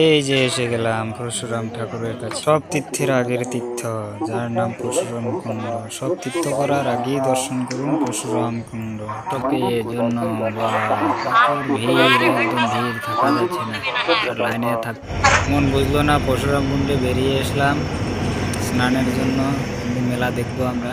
এই যে এসে গেলাম পরশুরাম ঠাকুরের কাছে। সব তীর্থের আগের তীর্থ, যার নাম পরশুরাম কুণ্ড। সব তীর্থ করার আগেই দর্শন করুন পরশুরাম কুণ্ড। টকে জন্য ভিড় একদম ভিড় থাকা যাচ্ছে না। লাইনে থাক। মন বুঝলো না, পরশুরাম কুণ্ডে বেরিয়ে এসলাম স্নানের জন্য। মেলা দেখব আমরা।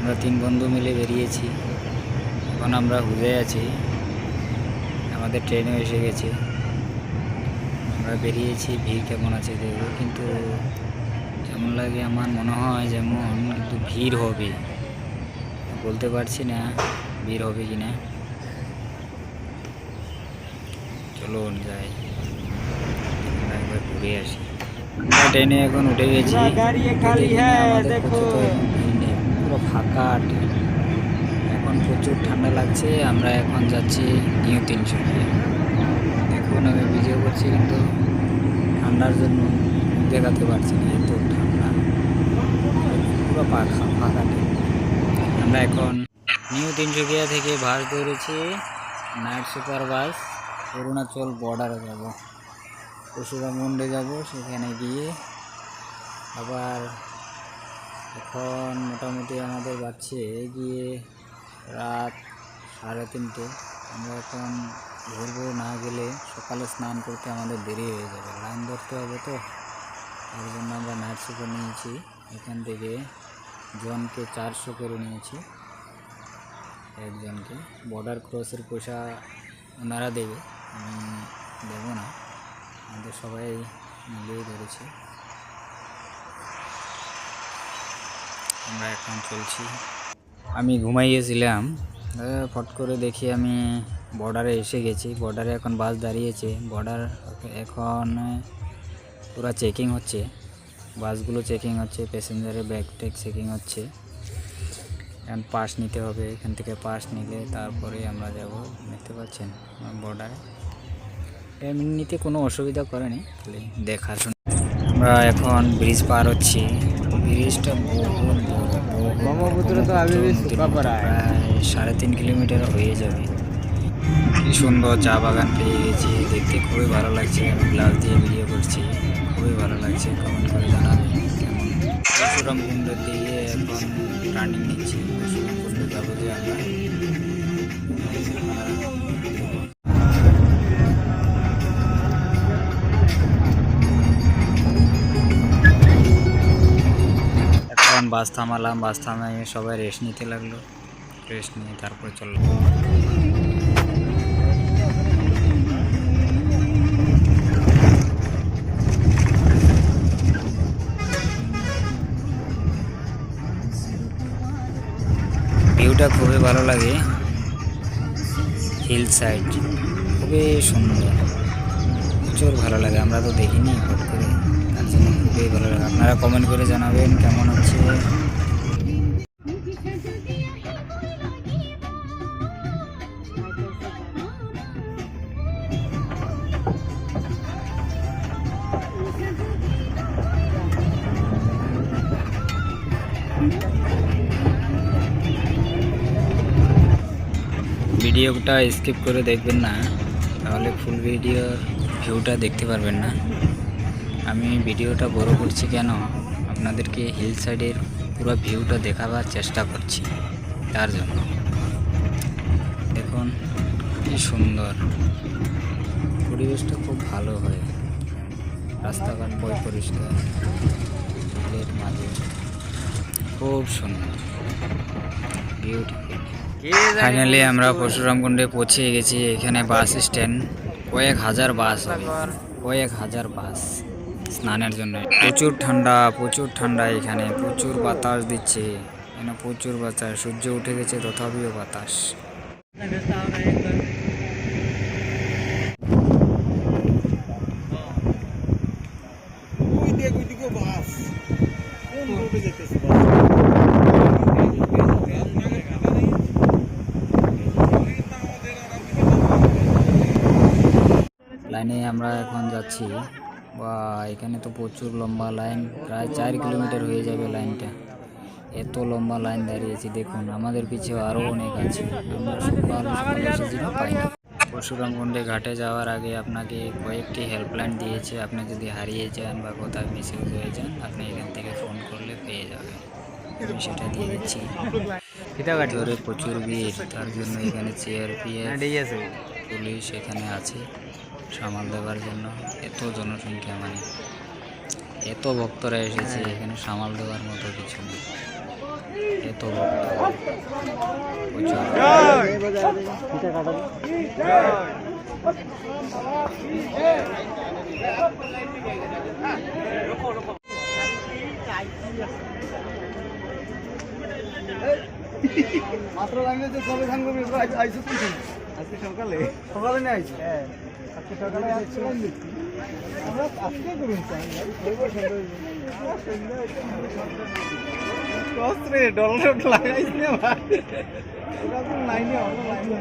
আমরা তিন বন্ধু মিলে বেরিয়েছি। এখন আমরা হুজে আছি। আমাদের ট্রেনও এসে গেছে। আমরা বেরিয়েছি ভিড় কেমন আছে দেখব। কিন্তু যেমন লাগে আমার মনে হয় যেমন কিন্তু ভিড় হবে। বলতে পারছি না ভিড় হবে কি না। চলুন যাই। একবার ঘুরে আসি। ট্রেনে এখন উঠে গেছি। নেই, পুরো ফাঁকা এখন প্রচুর ঠান্ডা লাগছে আমরা এখন যাচ্ছি নিউ তিনশুকিয়া দেখুন আমি ভিডিও করছি, কিন্তু ঠান্ডার জন্য দেখাতে পারছি না, এত ঠান্ডা। পুরো পাখা ফাঁকা ট্রেন। আমরা এখন নিউ তিনশুকিয়া থেকে বাস ধরেছি, নাইট সুপার বাস, অরুণাচল বর্ডারে যাব। পশুরা মন্ডে যাব, সেখানে গিয়ে আবার এখন মোটামুটি আমাদের বাচ্চে গিয়ে রাত সাড়ে তিনটে। আমরা এখন ঘুরবো না গেলে সকালে স্নান করতে আমাদের দেরি হয়ে যাবে। লাইন ধরতে হবে তো। তার জন্য আমরা নাইট সুপার নিয়েছি। এখান থেকে জনকে চারশো করে নিয়েছি। একজনকে। বর্ডার ক্রসের পয়সা ওনারা দেবে। আমি দেবো না। আমাদের সবাই মিলিয়ে ধরেছে। আমরা এখন চলছি। আমি ঘুমাইয়েছিলাম। ফট করে দেখি আমি বর্ডারে এসে গেছি। বর্ডারে এখন বাস দাঁড়িয়েছে। বর্ডার এখন পুরো চেকিং হচ্ছে। বাসগুলো চেকিং হচ্ছে প্যাসেঞ্জারের ব্যাগ ট্যাগ চেকিং হচ্ছে। এখন পাস নিতে হবে। এখান থেকে পাস নিলে তারপরে আমরা যাব দেখতে পাচ্ছেন বর্ডারে এমনিতে কোনো অসুবিধা করেনি খালি দেখাশোনা আমরা এখন ব্রিজ পার হচ্ছি। ব্রিজটা বহুত বড়, ব্রহ্মপুত্র তো আগে সাড়ে তিন কিলোমিটার হয়ে যাবে। কি সুন্দর চা বাগান পেয়ে গেছি, দেখতে খুবই ভালো লাগছে, আমি গ্লাস দিয়ে ভিডিও করছি, খুবই ভালো লাগছে কমেন্ট করে জানাবে কেমন। পরশুরাম এখন রানিং নিচ্ছি, পরশুরাম যাব আমরা। বাস থামালাম, বাস থামাই সবাই রেস্ট নিতে লাগল। রেস্ট নিয়ে তারপরে চলল ভিউটা খুবই ভালো লাগে। হিল সাইড খুবই সুন্দর। প্রচুর ভালো লাগে, আমরা তো দেখিনি হট করে। খুবই ভালো লাগে। আপনারা কমেন্ট করে জানাবেন কেমন হচ্ছে। ভিডিওটা স্কিপ করে দেখবেন না। তাহলে ফুল ভিডিওর ভিউটা দেখতে পারবেন না। আমি ভিডিওটা বড় করছি কেন? আপনাদেরকে হিল সাইডের পুরো ভিউটা দেখাবার চেষ্টা করছি। তার জন্য। দেখুন, কি সুন্দর। পরিবেশটা খুব ভালো হয়। রাস্তাঘাট বই পরিষ্কার। মাঝে খুব সুন্দর। ফাইনালি আমরা পরশুরামকুণ্ডে পৌঁছে গেছি। এখানে বাস স্ট্যান্ড কয়েক হাজার বাস কয়েক হাজার বাস। স্নানের জন্য। প্রচুর ঠান্ডা প্রচুর ঠান্ডা এখানে, প্রচুর বাতাস দিচ্ছে। এখানে প্রচুর বাতাস? সূর্য উঠে গেছে, তথাপিও বাতাস। লাইনে আমরা এখন যাচ্ছি। বা এখানে তো প্রচুর লম্বা লাইন প্রায় চার কিলোমিটার হয়ে যাবে লাইনটা। এত লম্বা লাইন দাঁড়িয়েছি দেখুন আমাদের পিছিয়ে আরও অনেক আছে। আমরা সকাল সকাল এসেছি না। পরশুরামকুণ্ডে ঘাটে যাওয়ার আগে আপনাকে কয়েকটি হেল্পলাইন দিয়েছে। আপনি যদি হারিয়ে যান বা কোথাও মিসইউজ হয়ে যান আপনি এখান থেকে ফোন করলে পেয়ে যাবেন। আমি সেটা দিয়ে দিচ্ছি। ভিতরে প্রচুর ভিড় তার জন্য এখানে চেয়ার সিআরপিএফ পুলিশ এখানে আছে। সামাল দেওয়ার জন্য এত জনসংখ্যা মানে এত ভক্তরা এসেছে এখানে সামাল দেওয়ার মতো কিছু নেই। এত ভক্ত। প্রচুর মাত্র জানলে যে কবে ধান করবি আইস- তুই আজকে সকালে? সকালে না আইসো। হ্যাঁ আজকে সকালে আসছো আমরা আজকে করুন রে ডলার লাগাইছি না ভাই লাইনে লাইনে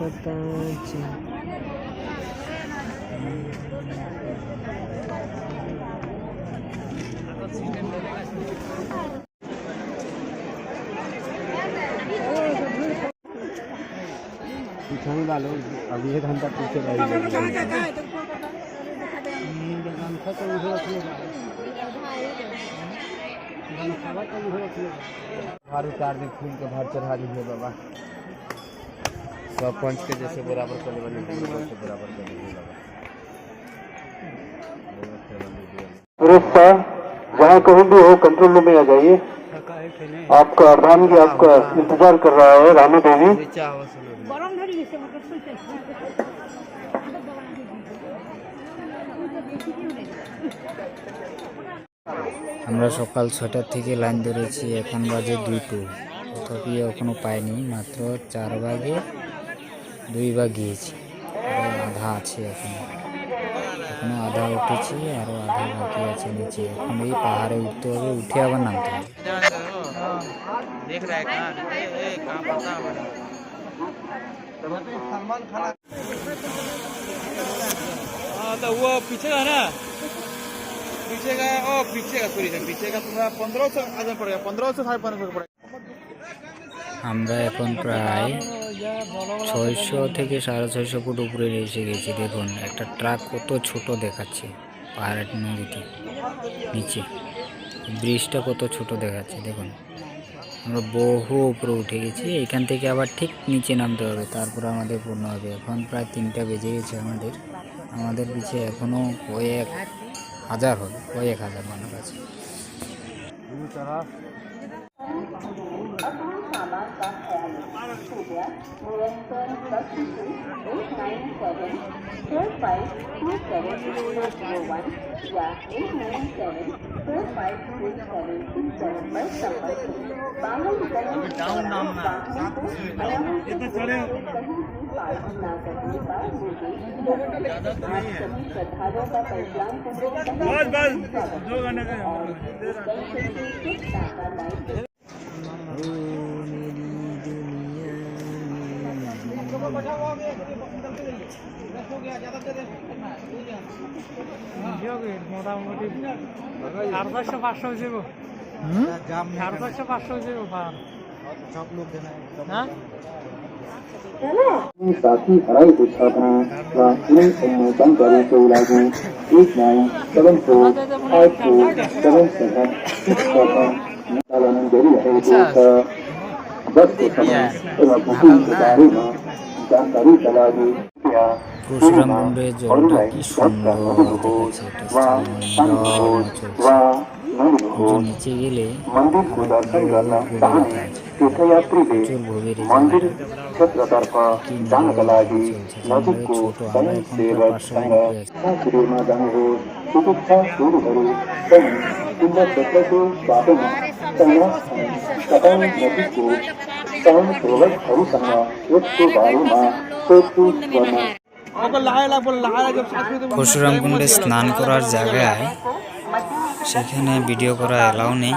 पता पूछने वालों अभी एक घंटा पीछे रही भार उतार दे फूल के भार चढ़ा दी बाबा। सब पंच के जैसे बराबर कर बने से बराबर कर दीजिए बाबा दुरुस्त जहाँ कहीं भी हो कंट्रोल रूम में आ जाइए आपका अर्धांगी आपका इंतजार कर रहा है रानू देवी গরম ধরে গেছে আমাকে শুইতে আমরা সকাল ছটার থেকে লাইন ধরেছি এখন বাজে দুটো তথাপি এখনো পাইনি মাত্র চার ভাগে দুই ভাগ গিয়েছি আরও আধা আছে এখন এখনো আধা উঠেছি আরও আধা বাকি আছে নিচে এখন এই পাহাড়ে উঠতে হবে উঠে আবার নামতে হবে सलमान खान हाँ तो वो पीछे का है ना पीछे का ओ पीछे का सॉरी पीछे का थोड़ा पंद्रह सौ आदमी पड़ेगा पंद्रह सौ साढ़े पंद्रह सौ पड़ेगा আমরা এখন প্রায় ছয়শো থেকে সাড়ে ছয়শো ফুট উপরে এসে গেছি। দেখুন, একটা ট্রাক কত ছোট দেখাচ্ছে পাহাড়ের নদীতে, নিচে। ব্রিজটা কত ছোট দেখাচ্ছে, দেখুন। আমরা বহু উপরে উঠে গেছি। এখান থেকে আবার ঠিক নিচে নামতে হবে, তারপর আমাদের পূর্ণ হবে। এখন প্রায় তিনটা বেজে গেছে আমাদের। আমাদের পিছে এখনও কয়েক হাজার হবে, কয়েক হাজার মানুষ আছে। Bhubaneswar Lakshmi eight nine seven four five two মোটামুটি সাড়ে চারশো পাঁচশো যাব সাড়ে চারশো পাঁচশো যাব পার সব লোক হ্যাঁ साथी हराई बुझाना व इन जानकारी को लागू eight nine seven four five four seven seven six seven पालन जारी रहेगी बस के समय एवं बुकिंग के बारे में जानकारी चला दी পরশুরাম কুণ্ডের জলটা কি সুন্দর দেখাচ্ছে এটা সুন্দর চলছে কিন্তু নিচে গেলে मंदिर को दर्शन करना चाहने तीर्थयात्री भी প্রচুর ভোগের এই मंदिर জায়গাটা। क्षेत्र तरफ जाने लगी नजिक को स्वयं सेवक संघ श्रीमा गंगो चिकित्सा सुरु सुंदर क्षेत्र के बारे में संग्रह कटन नदी को स्वयं सेवक हरु संघ एक सौ পরশুরাম কুণ্ডে স্নান করার জায়গায় সেখানে ভিডিও করা অ্যালাউ নেই।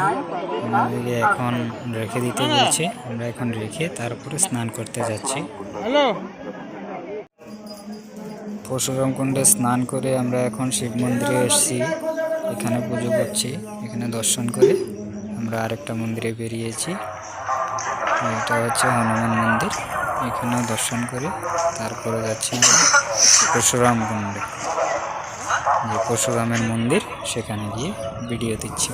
আমাদেরকে এখন রেখে দিতে বলছে। আমরা এখন রেখে তারপরে স্নান করতে যাচ্ছি। পরশুরাম কুণ্ডে স্নান করে আমরা এখন শিব মন্দিরে এসেছি। এখানে পুজো করছি। এখানে দর্শন করে আমরা আরেকটা মন্দিরে বেরিয়েছি। এটা হচ্ছে হনুমান মন্দির। এখানে দর্শন করে তারপরে যাচ্ছি আমরা। পরশুরাম কুণ্ডে। যে পরশুরামের মন্দির, সেখানে গিয়ে ভিডিও দিচ্ছি।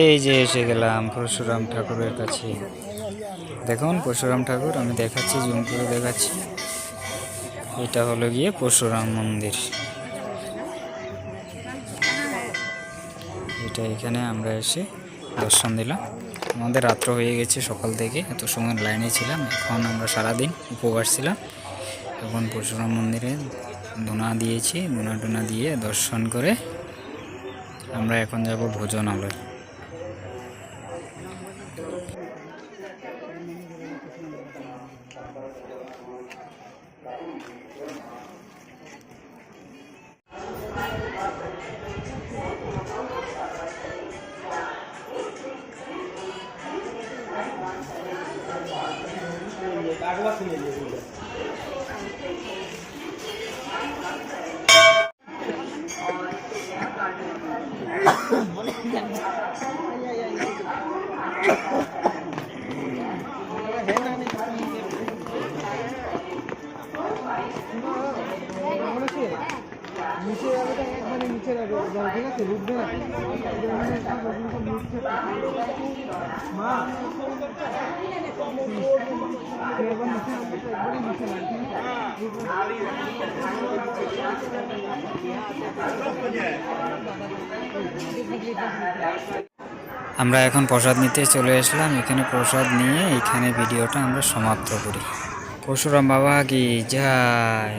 এই যে এসে গেলাম পরশুরাম ঠাকুরের কাছে। দেখুন, পরশুরাম ঠাকুর, আমি দেখাচ্ছি, জুম করে দেখাচ্ছি। এটা হলো গিয়ে পরশুরাম মন্দির। এটা এখানে আমরা এসে দর্শন দিলাম। আমাদের রাত্র হয়ে গেছে সকাল থেকে, এত সময় লাইনে ছিলাম। এখন আমরা সারাদিন উপবাস ছিলাম। এখন পরশুরাম মন্দিরে দোনা দিয়েছি, দোনা টোনা দিয়ে দর্শন করে আমরা এখন যাব ভোজনালয় আমরা এখন প্রসাদ নিতে চলে আসলাম। এখানে প্রসাদ নিয়ে এখানে ভিডিওটা আমরা সমাপ্ত করি। পরশুরাম বাবা কি? যায়